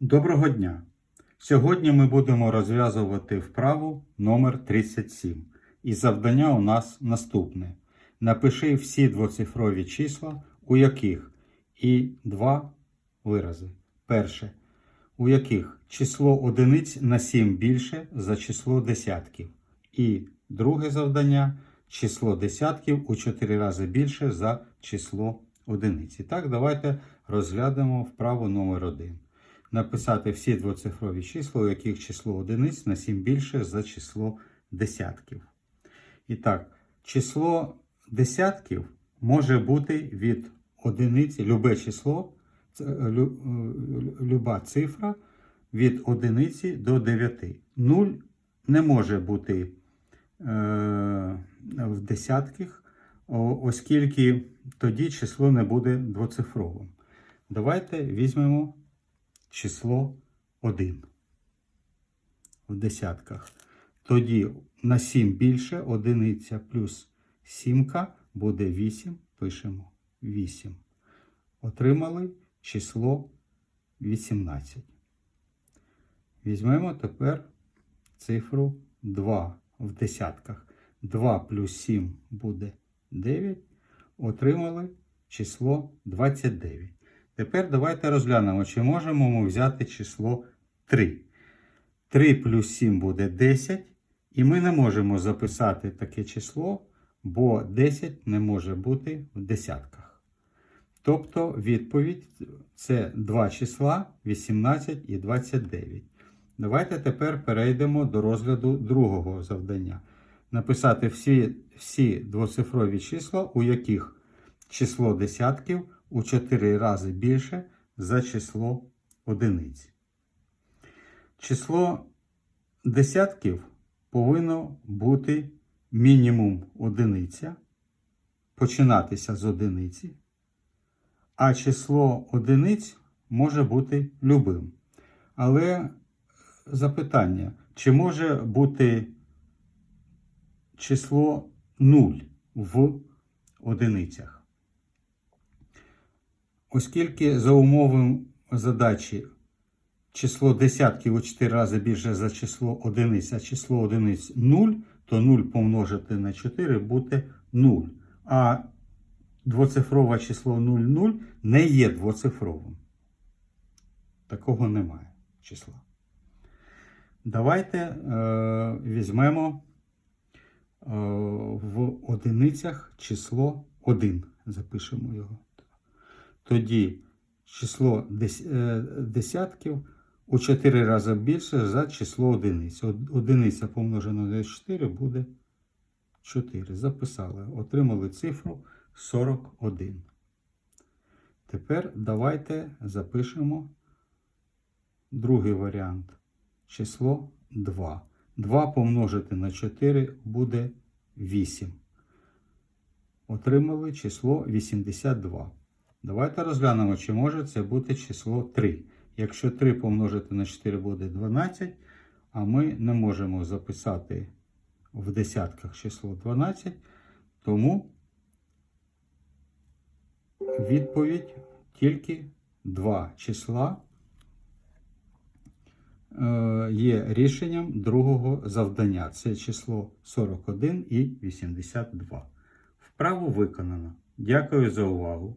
Доброго дня! Сьогодні ми будемо розв'язувати вправу номер 37. І завдання у нас наступне. Напиши всі двоцифрові числа, у яких і два вирази. Перше. У яких число одиниць на 7 більше за число десятків. І друге завдання число десятків у 4 рази більше за число одиниць. І так, давайте розглянемо вправу номер 1 написати всі двоцифрові числа, у яких число одиниць на 7 більше за число десятків. І так, число десятків може бути від одиниці, любе число, е, е, люба цифра від одиниці до 9. Нуль не може бути е, в десятках, оскільки тоді число не буде двоцифровим. Давайте візьмемо число 1 в десятках. Тоді на 7 більше одиниця плюс сімка буде 8. Пишемо 8. Отримали число 18. Візьмемо тепер цифру 2 в десятках. 2 плюс 7 буде 9. Отримали число 29. Тепер давайте розглянемо, чи можемо ми взяти число 3. 3 плюс 7 буде 10. І ми не можемо записати таке число, бо 10 не може бути в десятках. Тобто відповідь це два числа 18 і 29. Давайте тепер перейдемо до розгляду другого завдання. Написати всі, всі двоцифрові числа, у яких число десятків у 4 рази більше за число одиниць. Число десятків повинно бути мінімум одиниця, починатися з одиниці, а число одиниць може бути любим. Але запитання, чи може бути число 0 в одиницях? Оскільки за умови задачі число десятків у 4 рази більше за число одиниць, а число одиниць 0, то 0 помножити на 4 буде 0. А двоцифрове число 0,0 не є двоцифровим. Такого немає числа. Давайте е, візьмемо е, в одиницях число 1. Запишемо його. Тоді число е, десятків у 4 рази більше за число одиниць. Од- Одиниця помножена на 4 буде 4. Записали. Отримали цифру 41. Тепер давайте запишемо другий варіант. Число 2. 2 помножити на 4 буде 8. Отримали число 82. Давайте розглянемо, чи може це бути число 3. Якщо 3 помножити на 4 буде 12, а ми не можемо записати в десятках число 12, тому відповідь тільки 2 числа е, є рішенням другого завдання. Це число 41 і 82. Вправо виконано. Дякую за увагу.